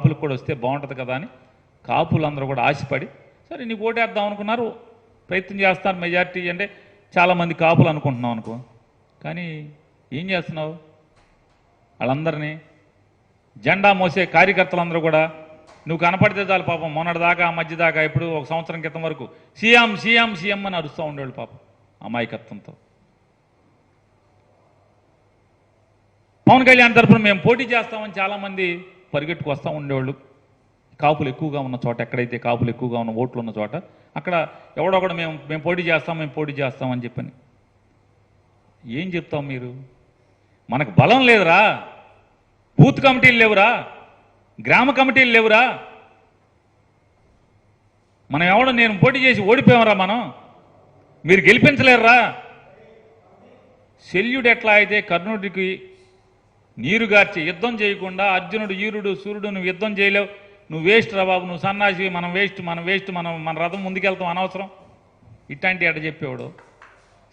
కాపులకు కూడా వస్తే బాగుంటుంది కదా అని కాపులందరూ కూడా ఆశపడి సరే నీకు ఓటేద్దాం అనుకున్నారు ప్రయత్నం చేస్తాను మెజార్టీ అంటే చాలామంది కాపులు అనుకుంటున్నాం అనుకో. కానీ ఏం చేస్తున్నావు? వాళ్ళందరినీ జెండా మోసే కార్యకర్తలందరూ కూడా నువ్వు కనపడితే చాలు పాపం మొన్నటిదాకా ఆ మధ్య దాకా ఇప్పుడు ఒక సంవత్సరం క్రితం వరకు సీఎం సీఎం సీఎం అని అరుస్తూ ఉండేవాళ్ళు పాపం అమాయకత్వంతో. పవన్ కళ్యాణ్ తరఫున మేము పోటీ చేస్తామని చాలామంది పరిగెట్టుకు వస్తూ ఉండేవాళ్ళు. కాపులు ఎక్కువగా ఉన్న చోట ఎక్కడైతే కాపులు ఎక్కువగా ఉన్న ఓట్లు ఉన్న చోట అక్కడ ఎవడొకడు మేము మేము పోటీ చేస్తాం మేము పోటీ చేస్తాం అని చెప్పని. ఏం చెప్తాం మీరు? మనకు బలం లేదురా. బూత్ కమిటీలు లేవురా. గ్రామ కమిటీలు లేవురా. మనం ఎవడో నేను పోటీ చేసి ఓడిపోయామరా మనం. మీరు గెలిపించలేరురా. శల్యుడు ఎట్లా అయితే కర్ణుడికి నీరుగార్చి యుద్ధం చేయకుండా అర్జునుడు ఈరుడు సూర్యుడు నువ్వు యుద్ధం చేయలేవు. నువ్వు వేస్ట్ రా బాబు నువ్వు సన్నాసి మనం వేస్ట్ మనం వేస్ట్ మనం మన రథం ముందుకెళ్తాం అనవసరం. ఇట్లాంటి అట చెప్పేవాడు.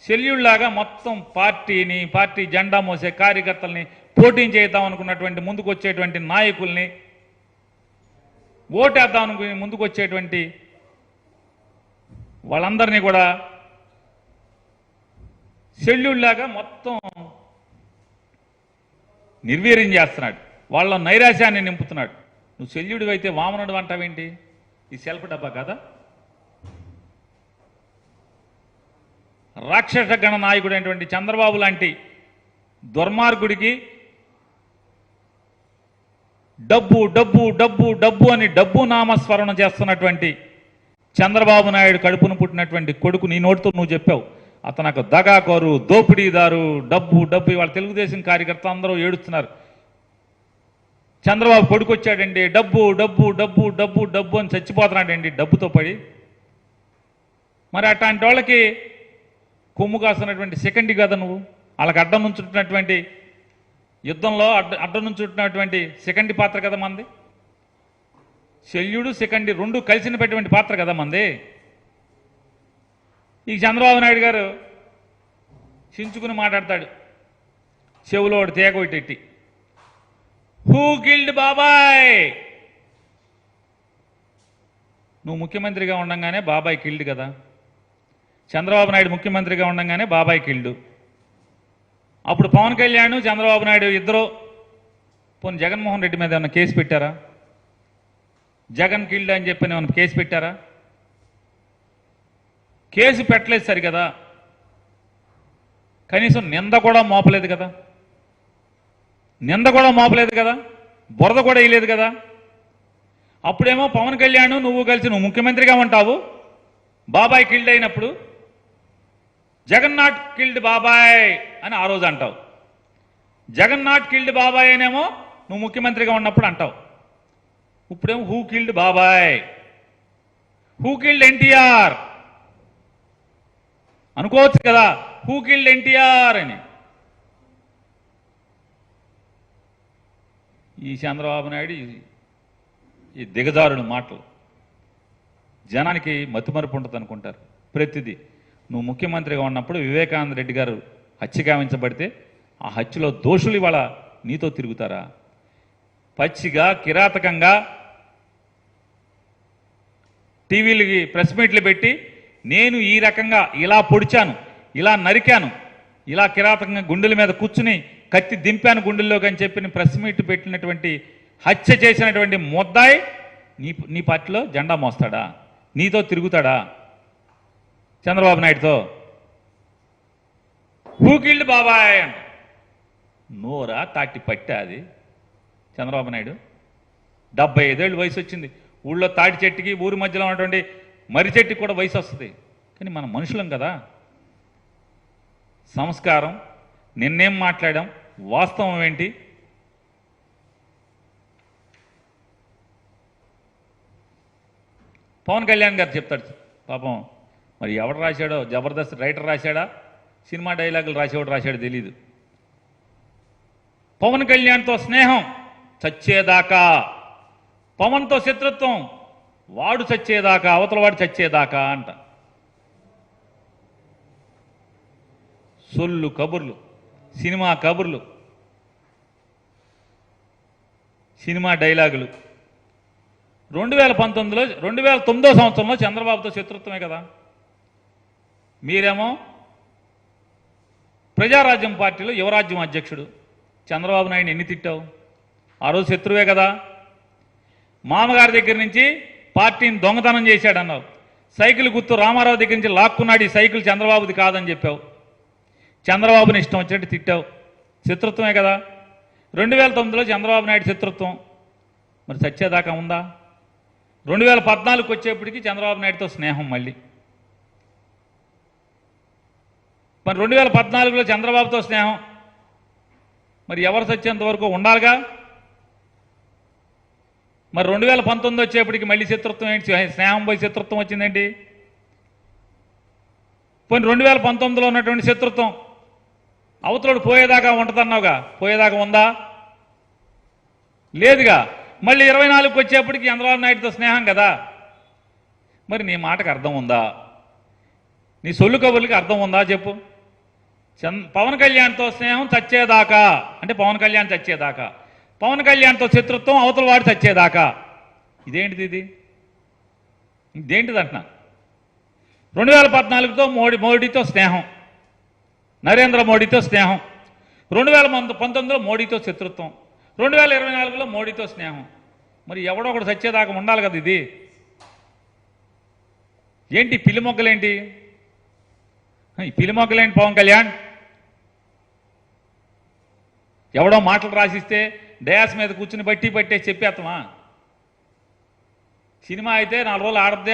శల్యుళ్ళాగా మొత్తం పార్టీని పార్టీ జెండా మోసే కార్యకర్తల్ని పోటీ చేద్దాం అనుకున్నటువంటి ముందుకు వచ్చేటువంటి నాయకుల్ని ఓటేద్దాం అనుకుని ముందుకు వచ్చేటువంటి వాళ్ళందరినీ కూడా శల్యుళ్ళాగా మొత్తం నిర్వీర్యం చేస్తున్నాడు. వాళ్ళ నైరాశ్యాన్ని నింపుతున్నాడు. నువ్వు శల్యుడు అయితే వామనుడు అంటావేంటి? ఈ సెల్ఫ్ డబ్బా కదా? రాక్షస గణ నాయకుడైనటువంటి చంద్రబాబు లాంటి దుర్మార్గుడికి డబ్బు డబ్బు డబ్బు డబ్బు అని డబ్బు నామస్మరణ చేస్తున్నటువంటి చంద్రబాబు నాయుడు కడుపును పుట్టినటువంటి కొడుకు నీ నోటితో నువ్వు చెప్పావు. అతనకు దగాకోరు దోపిడీదారు డబ్బు డబ్బు ఇవాళ తెలుగుదేశం కార్యకర్తలు అందరూ ఏడుస్తున్నారు. చంద్రబాబు కొడుకొచ్చాడండి డబ్బు డబ్బు డబ్బు డబ్బు డబ్బు అని చచ్చిపోతున్నాడండి డబ్బుతో పడి. మరి అట్లాంటి వాళ్ళకి కొమ్ము కాస్తున్నటువంటి సెకండ్ కదా నువ్వు? వాళ్ళకి అడ్డం నుంచుంటున్నటువంటి యుద్ధంలో అడ్డ అడ్డం నుంచుంటున్నటువంటి సెకండ్ పాత్ర కదా మంది? శల్యుడు సెకండ్ రెండు కలిసినటువంటి పాత్ర కదా మంది? ఈ చంద్రబాబు నాయుడు గారు చించుకుని మాట్లాడతాడు. చెవులో ఒకటి తేగ ఒకటి హూ కిల్డ్ బాబాయ్ నువ్వు ముఖ్యమంత్రిగా ఉండగానే బాబాయ్ కిల్డ్ కదా. చంద్రబాబు నాయుడు ముఖ్యమంత్రిగా ఉండంగానే బాబాయ్ కిల్డు అప్పుడు పవన్ కళ్యాణ్ చంద్రబాబు నాయుడు ఇద్దరు పోనీ జగన్మోహన్ రెడ్డి మీద ఏమైనా కేసు పెట్టారా? జగన్ కిల్డ్ అని చెప్పి ఏమైనా కేసు పెట్టారా? కేసు పెట్టలేదు సరి కదా కనీసం నింద కూడా మోపలేదు కదా? నింద కూడా మోపలేదు కదా? బురద కూడా వేయలేదు కదా? అప్పుడేమో పవన్ కళ్యాణ్ నువ్వు కలిసి నువ్వు ముఖ్యమంత్రిగా ఉంటావు. బాబాయ్ కిల్డ్ అయినప్పుడు జగన్నాథ్ కిల్డ్ బాబాయ్ అని ఆ రోజు అంటావు. జగన్నాథ్ కిల్డ్ బాబాయ్ అనేమో నువ్వు ముఖ్యమంత్రిగా ఉన్నప్పుడు అంటావు. ఇప్పుడేమో హూ కిల్డ్ బాబాయ్? హూ కిల్డ్ ఎన్టీఆర్ అనుకోవచ్చు కదా? హూ కిల్డ్ ఎన్టీఆర్ అని. ఈ చంద్రబాబు నాయుడు ఈ- ఈ దిగజారుడు మాటలు. జనానికి మతిమరుపు ఉంటుంది అనుకుంటారు. ప్రతిదీ. నువ్వు ముఖ్యమంత్రిగా ఉన్నప్పుడు వివేకానంద రెడ్డి గారు హత్య గావించబడితే ఆ హత్యలో దోషులు ఇవాళ నీతో తిరుగుతారా? పచ్చిగా కిరాతకంగా టీవీలకి ప్రెస్ మీట్లు పెట్టి నేను ఈ రకంగా ఇలా పొడిచాను ఇలా నరికాను ఇలా కిరాతకంగా గుండెల మీద కూర్చుని కత్తి దింపాను గుండెల్లోకి అని చెప్పి ప్రెస్ మీట్ పెట్టినటువంటి హత్య చేసినటువంటి ముద్దాయి నీ నీ పార్టీలో జెండా మోస్తాడా? నీతో తిరుగుతాడా? చంద్రబాబు నాయుడుతో? హూకిల్డ్ బాబాయ్ అంట. నోరా తాటి పట్టా అది. చంద్రబాబు నాయుడు డెబ్బై ఐదేళ్ళు వయసు వచ్చింది. ఊళ్ళో తాటి చెట్టుకి ఊరి మధ్యలో ఉన్నటువంటి మర్రి చెట్టుకి కూడా వయసు వస్తుంది. కానీ మనం మనుషులం కదా. సంస్కారం నిన్నేం మాట్లాడాం వాస్తవం ఏంటి? పవన్ కళ్యాణ్ గారు చెప్తాడు పాపం మరి ఎవడు రాశాడో జబర్దస్త్ రైటర్ రాశాడా సినిమా డైలాగులు రాసేవాడు రాశాడో తెలీదు. పవన్ కళ్యాణ్తో స్నేహం చచ్చేదాకా పవన్తో శత్రుత్వం వాడు చచ్చేదాకా అవతల వాడు చచ్చేదాకా అంట. సొల్లు కబుర్లు సినిమా కబుర్లు సినిమా డైలాగులు. రెండు వేల పంతొమ్మిదిలో రెండు వేల తొమ్మిదో సంవత్సరంలో చంద్రబాబుతో శత్రుత్వమే కదా. మీరేమో ప్రజారాజ్యం పార్టీలో యువరాజ్యం అధ్యక్షుడు. చంద్రబాబు నాయుడు ఎన్ని తిట్టావు? ఆ రోజు శత్రువే కదా. మామగారి దగ్గర నుంచి పార్టీని దొంగతనం చేశాడన్నావు. సైకిల్ గుర్తు రామారావు దగ్గర నుంచి లాక్కున్నాడు ఈ సైకిల్ చంద్రబాబుది కాదని చెప్పావు. చంద్రబాబుని ఇష్టం వచ్చినట్టు తిట్టావు. శత్రుత్వమే కదా. రెండు వేల తొమ్మిదిలో చంద్రబాబు నాయుడు శత్రుత్వం. మరి సత్యేదాకా ఉందా? రెండు వేల పద్నాలుగుకి వచ్చేప్పటికి చంద్రబాబు నాయుడుతో స్నేహం మళ్ళీ. మరి రెండు వేల పద్నాలుగులో చంద్రబాబుతో స్నేహం. మరి ఎవరు సత్యేంత వరకు ఉండాలిగా? మరి రెండు వేల పంతొమ్మిది వచ్చేప్పటికి మళ్ళీ శత్రుత్వం ఏంటి? స్నేహం పోయి శత్రుత్వం వచ్చిందేంటి? పోనీ రెండు వేల పంతొమ్మిదిలో ఉన్నటువంటి శత్రుత్వం అవతలోడు పోయేదాకా ఉంటుందన్నావుగా? పోయేదాకా ఉందా? లేదుగా. మళ్ళీ ఇరవై నాలుగుకి వచ్చేప్పటికి చంద్రబాబు నాయుడుతో స్నేహం కదా? మరి నీ మాటకు అర్థం ఉందా? నీ సొల్లు కబుర్లకి అర్థం ఉందా చెప్పు. చంద్ పవన్ కళ్యాణ్తో స్నేహం చచ్చేదాకా. అంటే పవన్ కళ్యాణ్ చచ్చేదాకా. పవన్ కళ్యాణ్తో శత్రుత్వం అవతల వాడు చచ్చేదాకా. ఇదేంటిది ఇది? ఇదేంటిది అంటున్నా రెండు వేల పద్నాలుగుతో మోడీ మోడీతో స్నేహం. నరేంద్ర మోడీతో స్నేహం. రెండు వేల పంతొమ్మిదిలో మోడీతో శత్రుత్వం. రెండు వేల ఇరవై నాలుగులో మోడీతో స్నేహం. మరి ఎవడో ఒకడు చచ్చేదాకా ఉండాలి కదా ఇది? ఏంటి పిల్లి మొక్కలేంటి ఈ పిల్లి మొక్కలేంటి పవన్ కళ్యాణ్? ఎవడో మాటలు రాసిస్తే డయాస్ మీద కూర్చుని బట్టి పట్టే చెప్పేస్తామా సినిమా అయితే నాలుగు రోజులు ఆడద్దే